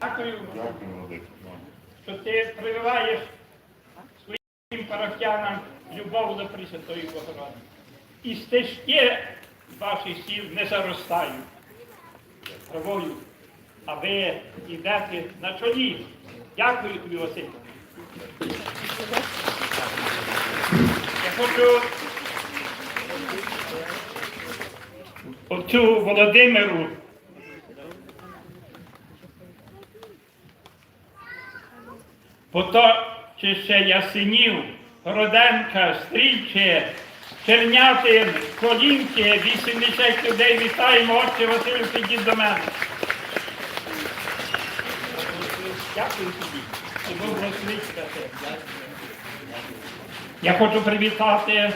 Дякую, що ти прививаєш своїм парафіянам любов до Пресвятої Богородиці. І стежки ваших сіл не заростають травою, а ви йдете на чолі. Дякую тобі, Василь. Я хочу оцю Володимиру Поточище Ясенів, Роденка, Стрільче, Чернятин, Колінки, 80 людей вітаємо, отче Василю, підіть до мене. Дякую тобі. Я хочу привітати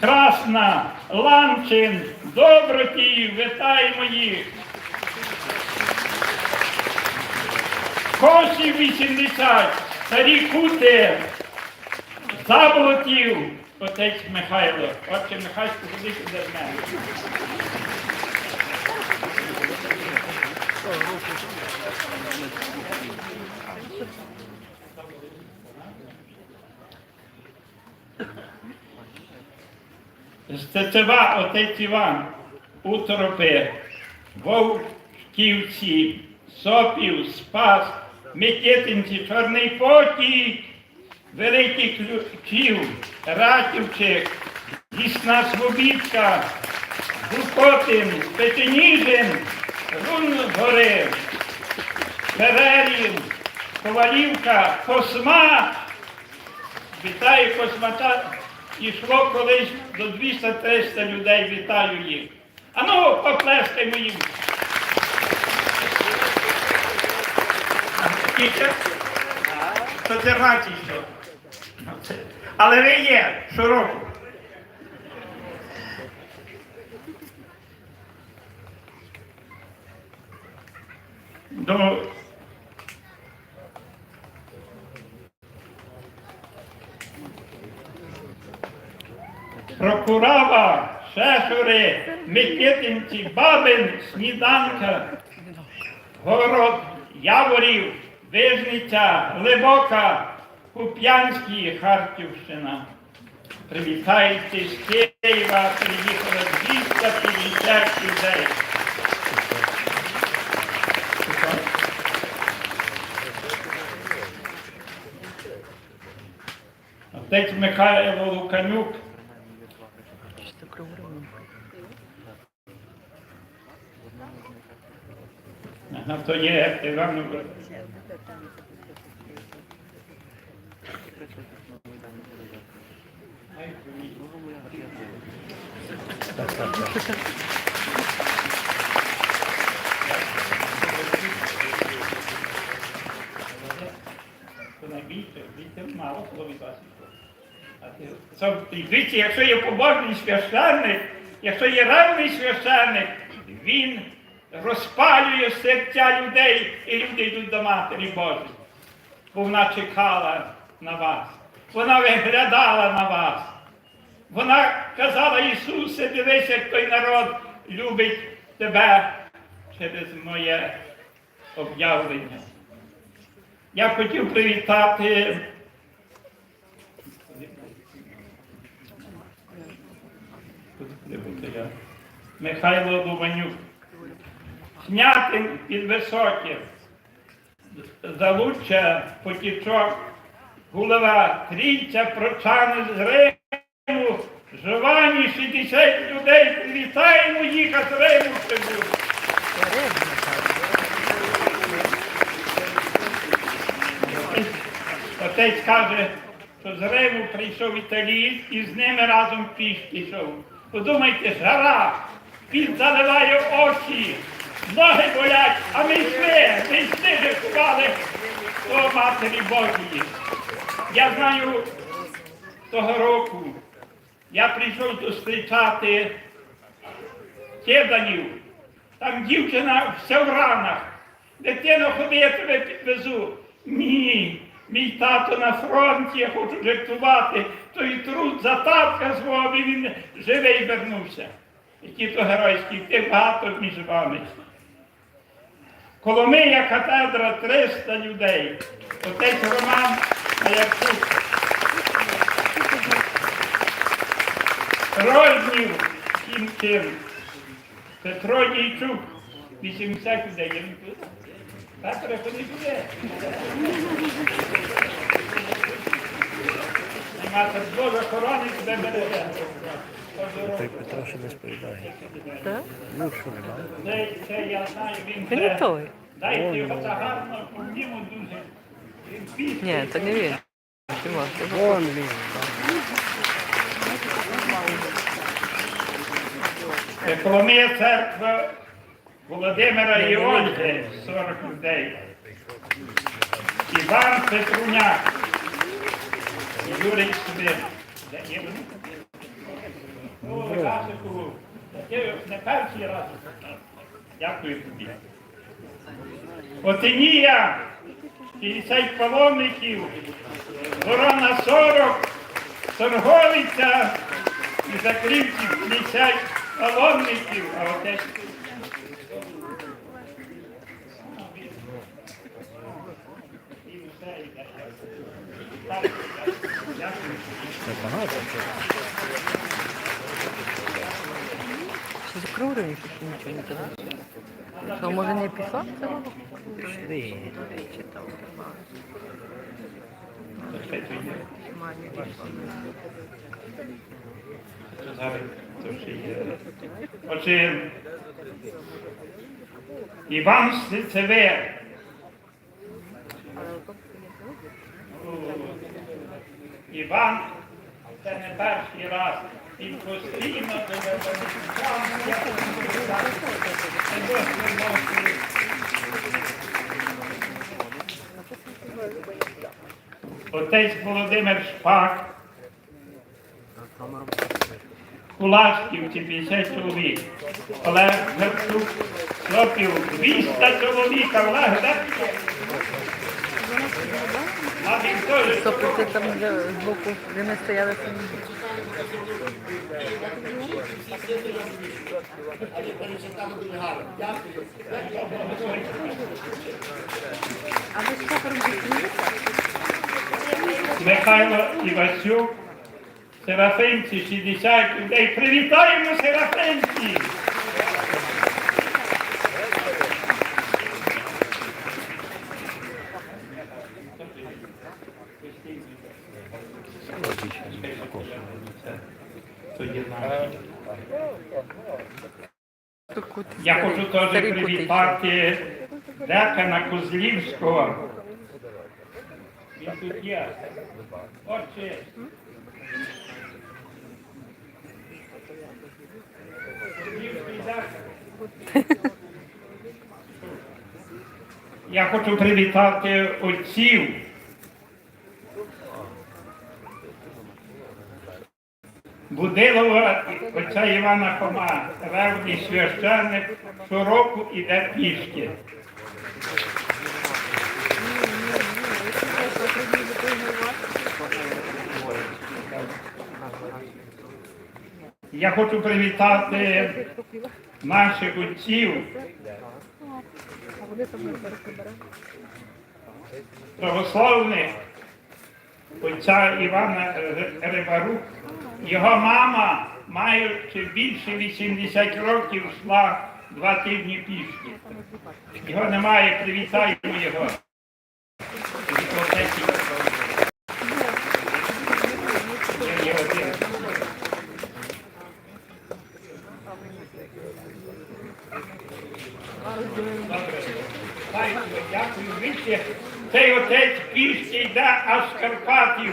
Красна, Ланчин, Добротів, вітаємо їх. Косів 80, старі кути, заболотів, отець Михайло. Отче Михайло, ходи сюди з мене. З Цецева отець Іван, Утропи, Вовківці, Сопів, Спас, Микитинці, Чорний Потік, Великий Ключів, Ратівчик, Лісна Свобідка, Дукотин, Печеніжин, Рунгори, Перерів, Ковалівка, Косма. Вітаю Космача. Йшло колись до 200-300 людей, вітаю їх. А ну, поплескаймо їм. Скільки? 114 ще. Але ви є щороку. До Прокурава, Шешури, Микитинці, Бабин, Сніданка, Город, Яворів, Вижниця, Глибока, Куп'янський, Харківщина. Привітайте з Києва, приїхало 250 людей. Отець Михайло Луканюк, Ага, то є Іван. Це- Дивіться, якщо є побожний священник, якщо є ревний священник, він розпалює серця людей і люди йдуть до Матері Божої. Бо вона чекала на вас. Вона виглядала на вас. Вона казала Ісусе, дивись, як той народ любить тебе через моє об'явлення. Я хотів привітати Михайло Луванюк. Снятин під високим. Залуччя, потічок, голова, трійця, прочани з Риму, Жовані 60 людей, привітаємо їх, а з Риму прибули. Отець каже, що з Риму прийшов італієць і з ними разом пішки йшов. Подумайте, жара, він заливає очі, ноги болять, а ми йшли, ми йшли, жартували до Матері Божої. Я знаю того року, я прийшов зустрічати киданів, там дівчина вся в ранах. Дитино, ходи, я тебе підвезу. Ні, мій тато на фронті, я хочу жартувати, той труд за татка свого, і він живий вернувся. Які то геройські, тих багато між вами. Коломия катедра 300 людей. Отець Роман Маярчук. Рознів Кімкин. Петро Дійчук. 80 людей. Я не тут. Так, переходи буде. Нема так Боже охорони тебе береже. Той Петро ще не сповідає. Так? Ну, що нема? Це, це я знаю, він Це не це- той. Дайте його за гарно, помнімо дуже. Він пісний. Ні, це не він. Тимош, це Вон він. Е, церква Володимира і Ольги, 40 людей. Іван Петруняк. Юрій Івасику, ти не перший раз. Дякую тобі. Отинія, 50 паломників, Ворона 40, Торговиця і закрівців 50 паломників, а отець. Багато. Що нічого не казав. Що, може не пішла? Це? Пішли. Читав. Це ще є. Мамі пішла. Це вже є. Отже, Іван, це не перший раз. Він постійно тебе Отець Володимир Шпак, Кулашківці 50 чоловік. Олег Герцук, Хлопів 200 чоловік, а Олег так? А він теж Тобто ти там де збоку, де ми стояли там. Михайло Івасюк, Серафимці 60 людей. Привітаємо Серафимці! Я хочу теж привітати декана Козлівського. Є. Отче. Я хочу привітати отців. Будилова отця Івана Хома, ревний священник, щороку іде пішки. Я хочу привітати наших отців, православних, отця Івана Рибарук. Його мама, маючи більше 80 років, йшла два тижні пішки. Його немає, привітаємо його. Від отців. Він є один. Добре. Дякую, дякую. Вище. Цей отець пішки йде аж з Карпатів.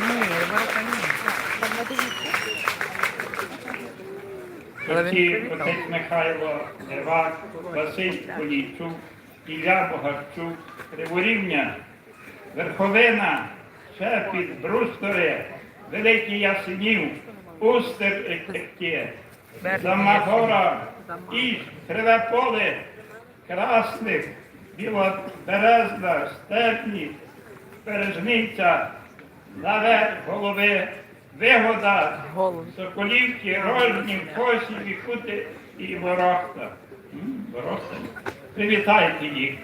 Ні, Рибарака ні. Але він Отці, привітав. отець Михайло Левак, Василь Полійчук, Ілля Богарчук, Криворівня, Верховина, Шепіт, Брустори, Великий Ясенів, Устер Екте, Замагора, Іж, Криве Поле, Красник, Біла Березна, Степні, Бережниця, Завет, Голови, Вигода. Соколівки, Рожнів, Косів, Кути і Ворохта. Ворохта. Привітайте їх.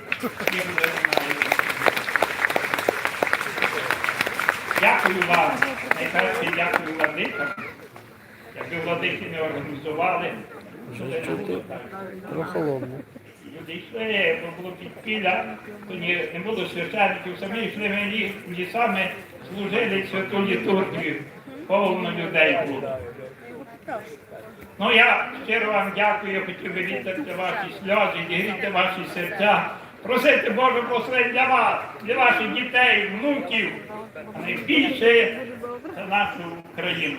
Дякую вам. Найперше дякую владикам. Якби владики не організували, було так. Прохолодно. Люди йшли, бо було підпілля, то ні, не було священників, самі йшли ми лі- лісами, служили святу літургію, повно людей було. Ну я щиро вам дякую, я хотів би ваші сльози, зігріти ваші серця, просити Боже благословень для вас, для ваших дітей, внуків, а найбільше за нашу Україну.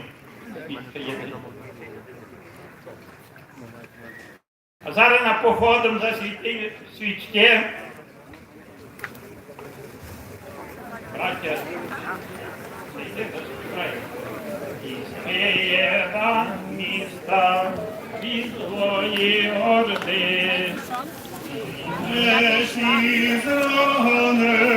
Більше єдине. А зараз на походом засвіти свічки. Браття. І співа міста і злої орди. не zraneni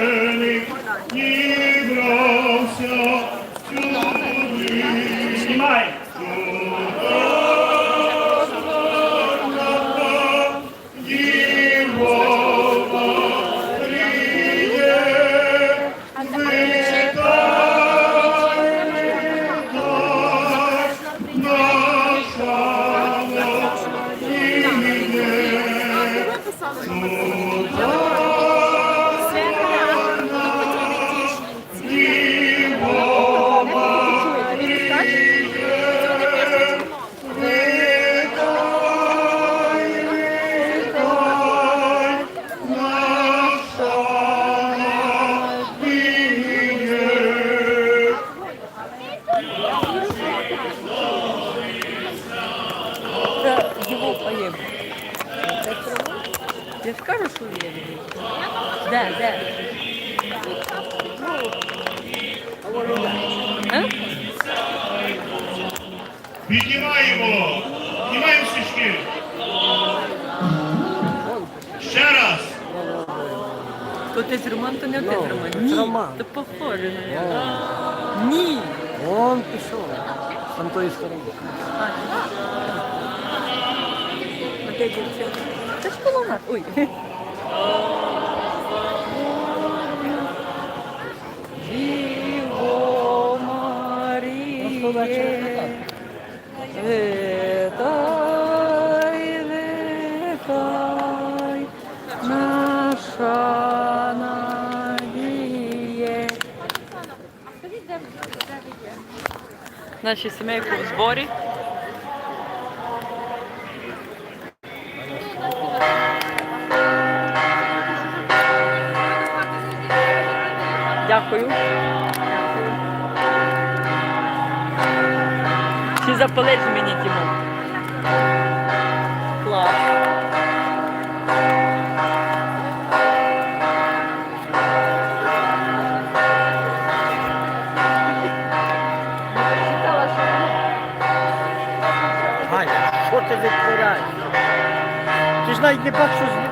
То ти з Роман, то не ти з Роман. це Ні, Роман. то похоже на нього. Ні. Вон пішов. З там тої сторони. А, де дівчата? Це ж коло нас. Ой. Діво Маріє, Наші сімейки у зборі. Дякую. Чи запалить мені Тімон. Ти ж навіть не бачиш,